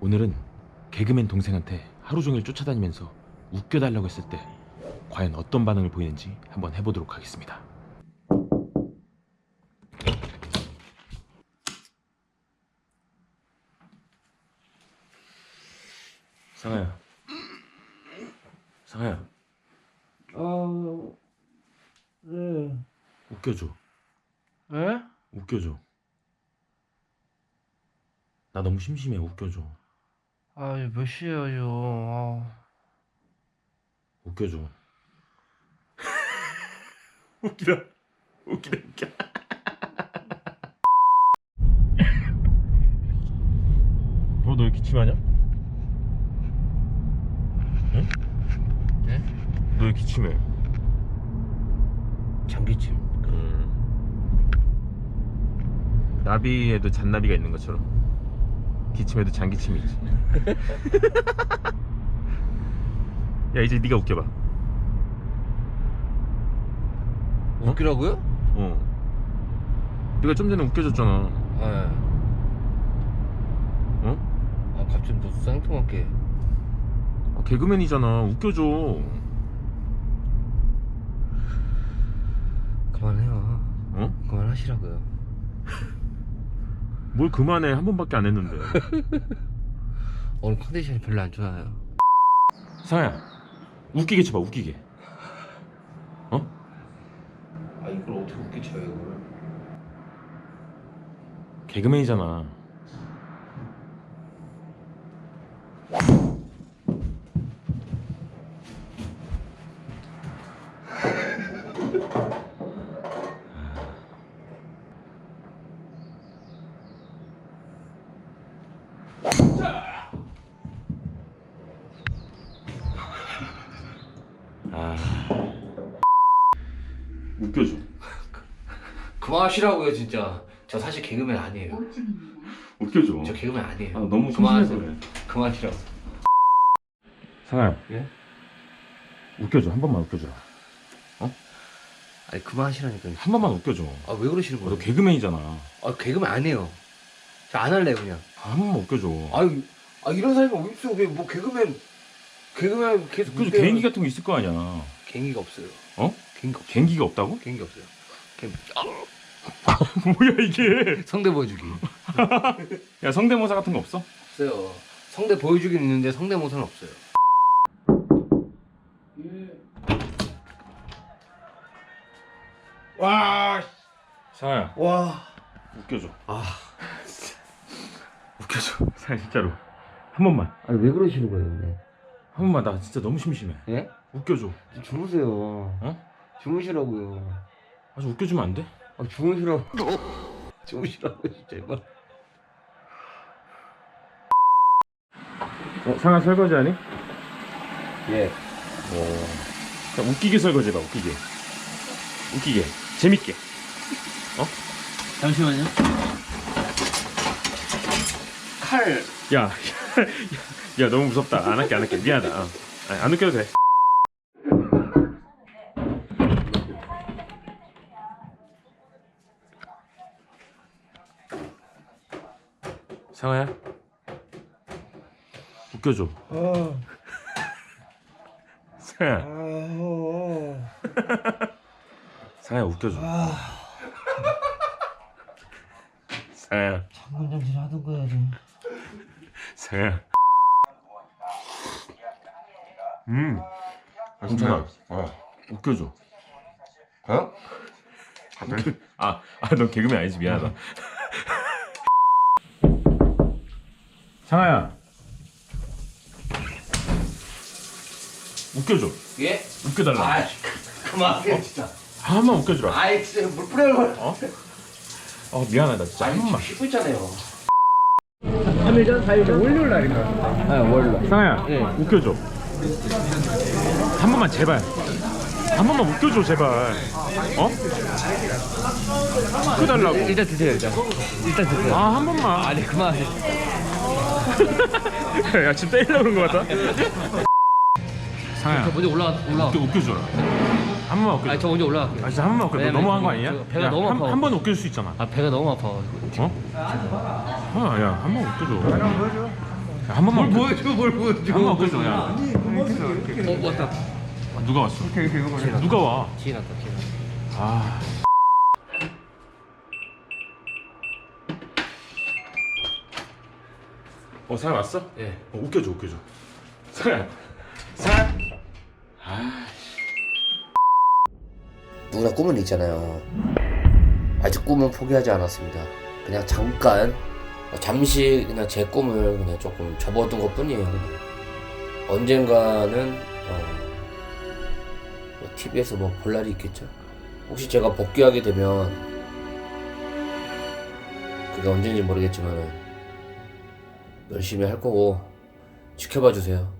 오늘은 개그맨 동생한테 하루 종일 쫓아다니면서 웃겨달라고 했을 때 과연 어떤 반응을 보이는지 한번 해보도록 하겠습니다. 상아야, 상아야, 아, 네. 웃겨줘, 에? 웃겨줘. 나 너무 심심해, 웃겨줘, 아, 이몇 시예요? 아, 웃겨줘. 웃기다, 웃기다, 웃겨. 어, 너왜 기침하냐? 응? 네? 너 왜 기침해? 장기침. 음. 나비에도 잔나비가 있는 것처럼 기침에도 잔기침이 있지. 야 이제 네가 웃겨봐. 웃기라고요? 어. 네가 좀 전에 웃겨줬잖아. 네. 어? 아, 갑자기 무슨 쌍통하게. 아, 개그맨이잖아. 웃겨줘. 그만해요. 어? 그만하시라고요. 뭘 그만해 한 번밖에 안 했는데. 오늘 컨디션이 별로 안 좋아요. 상아야, 웃기게 쳐봐 웃기게. 어? 아, 이걸 어떻게 웃게 쳐요, 이걸? 개그맨이잖아. 아, 웃겨줘. 그만하시라고요, 진짜. 저 사실 개그맨 아니에요. 웃겨줘. 저 개그맨 아니에요. 아, 너무 그만하세요. 그래. 그만하시라고. 상아야. 예? 웃겨줘 한 번만 웃겨줘 아니, 그만하시라니까요. 한 번만 웃겨줘 아, 왜 그러시는 너 거예요? 개그맨이잖아 아, 개그맨 아니에요. 저 안 할래요, 그냥. 한 번만 웃겨줘 아유, 아 이런 사람이 어디 있어? 왜 뭐 개그맨 개그맨 계속 웃겨줘 웃겨요. 개인기 같은 거 있을 거 아니야 개인기가 없어요. 어? 개인기 없어요. 개인기가 없다고? 개인기 없어요. 개인... 뭐야 이게 성대 보여주기 야 성대모사 같은 거 없어? 없어요. 성대 보여주기는 있는데 성대모사는 없어요. 와, 상아야 와, 웃겨줘 아, 웃겨줘 상아 진짜로 한 번만 아니 왜 그러시는 거예요, 근데? 한 번만 나 진짜 너무 심심해 예? 웃겨줘 주무세요. 어? 주무시라고요. 아주 웃겨주면 안 돼? 아 주무시라고. 주무시라고 진짜 이거. 어, 상아 설거지 하니? 예. 어. 자, 웃기게 설거지 해봐 웃기게 웃기게 재밌게 잠시만요. 칼. 야, 야, 야, 너무 무섭다. 안 할게, 안 할게. 미안하다. 어. 아니, 안 웃겨도 돼. 상아야, 웃겨줘. 아, 상아야, 아, 상아야, 웃겨줘. 상아야, 장군 정신 하던 거야 좀. 상아야. 음, 괜찮아. 어. 웃겨줘. 어? 아, 아, 너 개그맨 아니지 미안하다. 상아야, 웃겨줘. 예? 웃겨달라. 아, 그만해 진짜. 한 번만 웃겨주라. 아이 진짜 물 뿌려는 걸. 어? 어 미안하다 진짜 한 아니 번만. 쉬고 있잖아요. 3일 전, 4일 전, 월요일 날인가? 아 월로. 상아야, 예. 웃겨줘. 한 번만 제발. 한 번만 웃겨줘 제발. 어? 웃겨달라고. 일단 드세요 일단. 일단 드세요. 아 한 번만. 아니 그만해. 야 지금 때리려고 그런 거 같다. 상아야, 저 먼저 올라가 올라. 웃겨, 웃겨줘라. 한 번만 웃겨줘. 아니 저 먼저 올라갈게요. 아 진짜 한 번만 웃겨. 너 왜냐면 너무한 거 아니냐? 저 배가 야, 너무 한, 아파. 한 번은 웃길 수 있잖아. 아 배가 너무 아파. 어? 아, 야, 한 번 웃겨줘. 야, 한한 번만 뭘 보여줘 뭘 보여줘 한 번만 웃겨줘 야 어 왔다 아, 누가 왔어? 오케이 개그맨 누가 와? 지났다 지났다 아 어, 사연 왔어? 예 어, 웃겨줘, 웃겨줘. 사연, 사연. 누구나 꿈은 있잖아요. 아직 꿈은 포기하지 않았습니다. 그냥 잠깐, 어, 잠시 그냥 제 꿈을 그냥 조금 접어둔 것 뿐이에요. 언젠가는, 어, 뭐 TV에서 뭐 볼 날이 있겠죠. 혹시 제가 복귀하게 되면, 그게 언제인지 모르겠지만, 열심히 할 거고, 지켜봐 주세요.